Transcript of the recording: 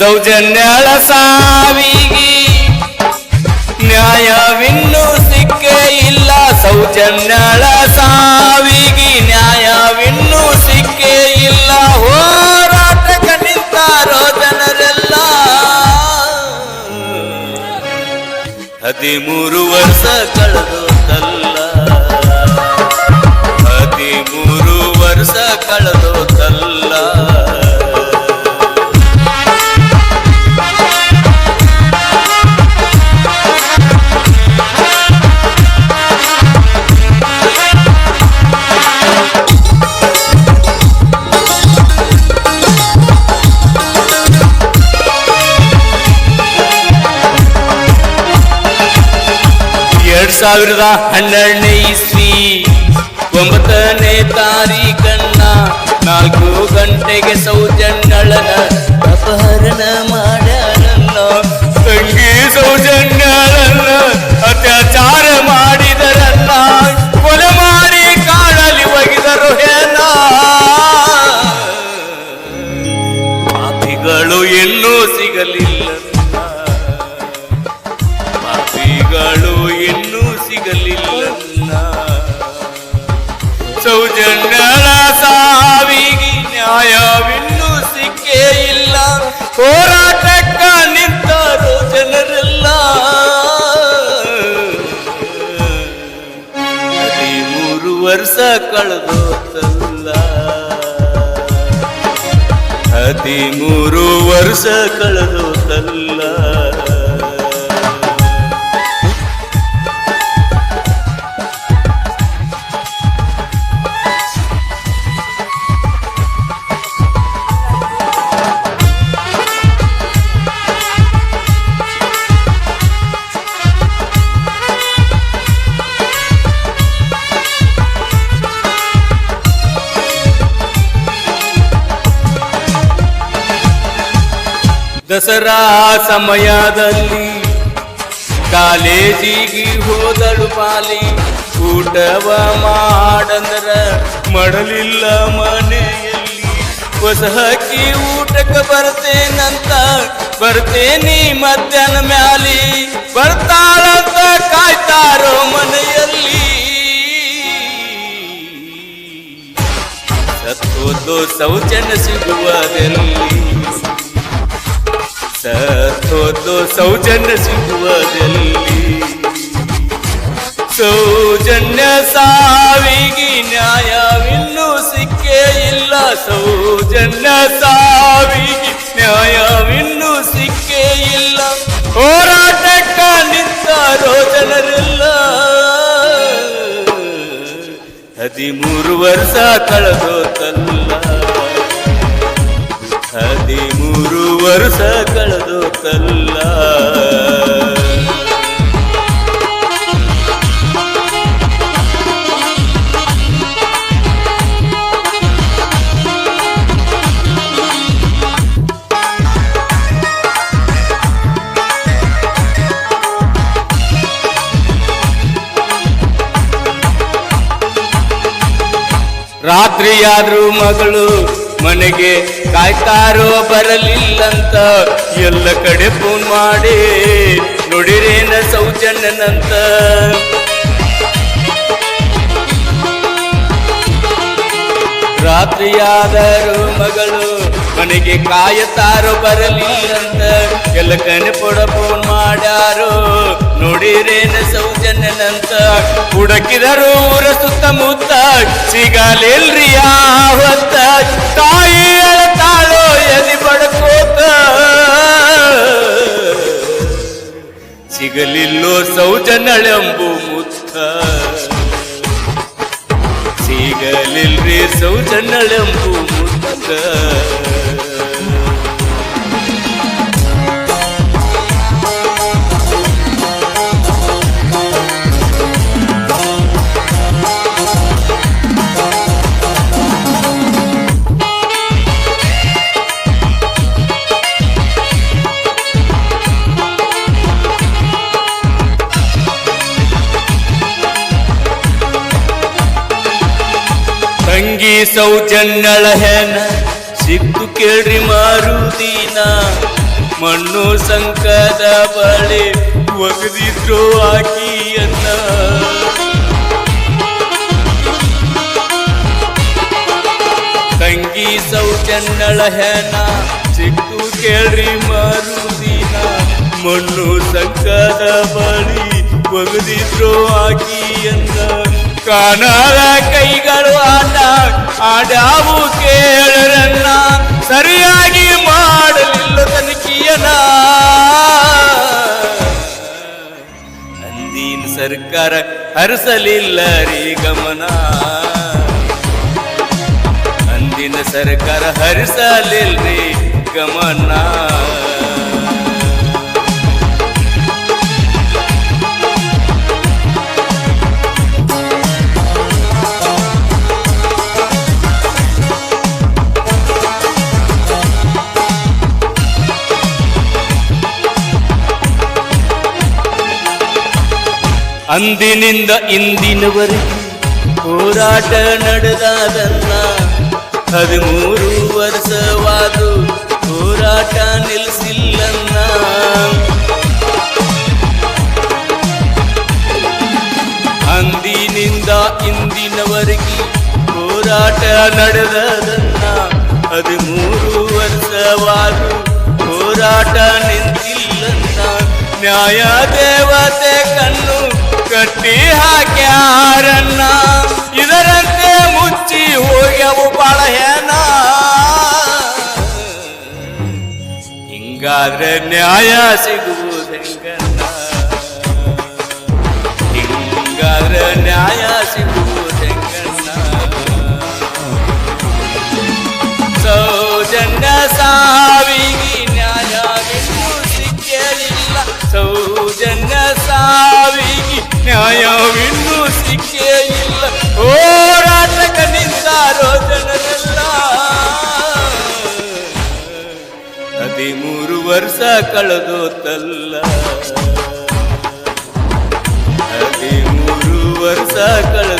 ಸೌಜನ್ಯಳ ಸಾವಿಗೆ ನ್ಯಾಯವಿನ್ನೂ ಸಿಕ್ಕೇ ಇಲ್ಲ. ಸೌಜನ್ಯಳ ಸಾವಿಗೆ ನ್ಯಾಯವಿನ್ನೂ ಸಿಕ್ಕೇ ಇಲ್ಲ. ಹೋರಾಟಕ ನಿಂತಾರೋ ಜನರೆಲ್ಲ ಹದಿಮೂರು ವರ್ಷ ಕಳೆದೋತಲ್ಲ. ಹದಿಮೂರು ವರ್ಷ ಕಳೆದೋತಲ್ಲ ಸಾವಿರದ ಹನ್ನೆರಡನೇ ಇಸ್ವಿ ಒಂಬತ್ತನೇ ತಾರೀಕನ್ನ ನಾಲ್ಕು ಗಂಟೆಗೆ ಸೌಜನ್ಯಳನ ಅಪಹರಣ ಮಾಡ್ಯಾರನ್ನ ತಂಗಿ ಸೌಜನ್ಯಳನ್ನ ಸೌಜನ್ಯಳ ಸಾವಿಗೆ ನ್ಯಾಯವಿನ್ನೂ ಸಿಕ್ಕೇ ಇಲ್ಲ. ಹೋರಾಟಕ್ಕ ನಿಂತರು ಜನರೆಲ್ಲ. ಹದಿಮೂರು ವರ್ಷ ಕಳೆದೋತಲ್ಲ. ಹದಿಮೂರು ವರ್ಷ ಕಳೆದೋತಲ್ಲ. ದಸರಾ ಸಮಯದಲ್ಲಿ ಕಾಲೇಜಿಗೆ ಹೋದಳು ಪಾಲಿ, ಊಟವ ಮಾಡಂದ್ರ ಮಾಡಲಿಲ್ಲ ಮನೆಯಲ್ಲಿ. ಹೊಸ ಹಕ್ಕಿ ಊಟಕ್ಕೆ ಬರ್ತೇನಂತ ಬರ್ತೇನಿ ಮಧ್ಯಾಹ್ನ ಮ್ಯಾಲಿ. ಬರ್ತಾಳಂತ ಕಾಯ್ತಾರೋ ಮನೆಯಲ್ಲಿ. ಸತ್ತೋದು ಸೌಜನ್ಯ ಸಿಗುವುದೆಲ್ಲಿ ಸೌಜನ್ಯ ಸಿಗುವುದಲ್ಲಿ. ಸೌಜನ್ಯ ಸಾವಿಗೆ ನ್ಯಾಯವಿನ್ನೂ ಸಿಕ್ಕೇ ಇಲ್ಲ. ಸೌಜನ್ಯ ಸಾವಿಗೆ ನ್ಯಾಯವಿನ್ನೂ ಸಿಕ್ಕೇ ಇಲ್ಲ. ಹೋರಾಟಕ್ಕ ನಿಂತಾರೋ ಜನರೆಲ್ಲ ಹದಿಮೂರು ವರ್ಷ ಕಳೆದೋತಲ್ಲ. ಹದಿಮೂರು ವರ್ಷ ಕಳೆದೋತಲ್ಲ. ರಾತ್ರಿಯಾದ್ರೂ ಮಗಳು ಮನೆಗೆ ಕಾಯ್ತಾರೋ ಬರಲಿಲ್ಲಂತ ಎಲ್ಲ ಕಡೆ ಫೋನ್ ಮಾಡಿ ನೋಡಿರೇನ ಸೌಜನ್ಯನಂತ. ರಾತ್ರಿಯಾದರೂ ಮಗಳು ಮನೆಗೆ ಕಾಯತಾರೋ ಬರಲಿಲ್ಲಂತ. ಎಲ್ಲ ಕಣ್ಣು ಪೊಡ ಫೋನ್ ಮಾಡ್ಯಾರೋ. ನೋಡಿರೇನ ಸೌಜನ್ಯನಂತ ಹುಡುಕಿದರು ಊರ ಸುತ್ತಮುತ್ತ ಸಿಗಲಿಲ್ರಿ ಯಾವತ್ತ ತಾಯಿ ಅಳತಾಳೋ ಎದಿ ಬಡಕೋತ. ಸಿಗಲಿಲ್ಲೋ ಸೌಜನ್ಯಳೆಂಬು ಮುತ್ತ. ಸಿಗಲಿಲ್ರಿ ಸೌಜನ್ಯಳೆಂಬು ಸೌಜನ್ಯಳ ಹೆನ ಸಿಕ್ಕು ಕೇಳ್ರಿ ಮಾರುದಿನ. ಮಣ್ಣು ಸಂಕದ ಬಳಿ ಒಗದಿದ್ರು ಆಕಿಯನ್ನ. ತಂಗಿ ಸೌಜನ್ಯಳ ಹೆನ ಸಿಕ್ತು ಕೇಳ್ರಿ ಮಾರುದೀನ. ಮಣ್ಣು ಸಂಕದ ಬಳಿ ಒಗದಿದ್ರು ಆಕಿಯನ್ನ. ಕಾಣದ ಕೈಗ ಆಡಾವು ಕೇಳರನ್ನ ಸರಿಯಾಗಿ ಮಾಡಲಿಲ್ಲ ತನಿಖೆಯನ ಅಂದಿನ ಸರ್ಕಾರ ಹರಿಸಲಿಲ್ಲ ರೀ ಗಮನ. ಅಂದಿನ ಸರ್ಕಾರ ಹರಿಸಲಿಲ್ರಿ ಗಮನ. ಅಂದಿನಿಂದ ಇಂದಿನವರೆಗೆ ಹೋರಾಟ ನಡೆದಾದನ್ನ ಹದಿಮೂರು ವರ್ಷವಾದು ಹೋರಾಟ ನಿಲ್ಲಿಸಿಲ್ಲನ್ನ ಅಂದಿನಿಂದ ಇಂದಿನವರೆಗೆ ಹೋರಾಟ ನಡೆದದನ್ನ ಹದಿಮೂರು ವರ್ಷವಾದು ಹೋರಾಟ ನಿಂತಿಲ್ಲನ್ನ ನ್ಯಾಯ ದೇವತೆ न्याय सिगु। ಹದಿಮೂರು ತಲ್ಲ. ಹದಿಮೂರು ವರ್ಷ ಕಳೆದ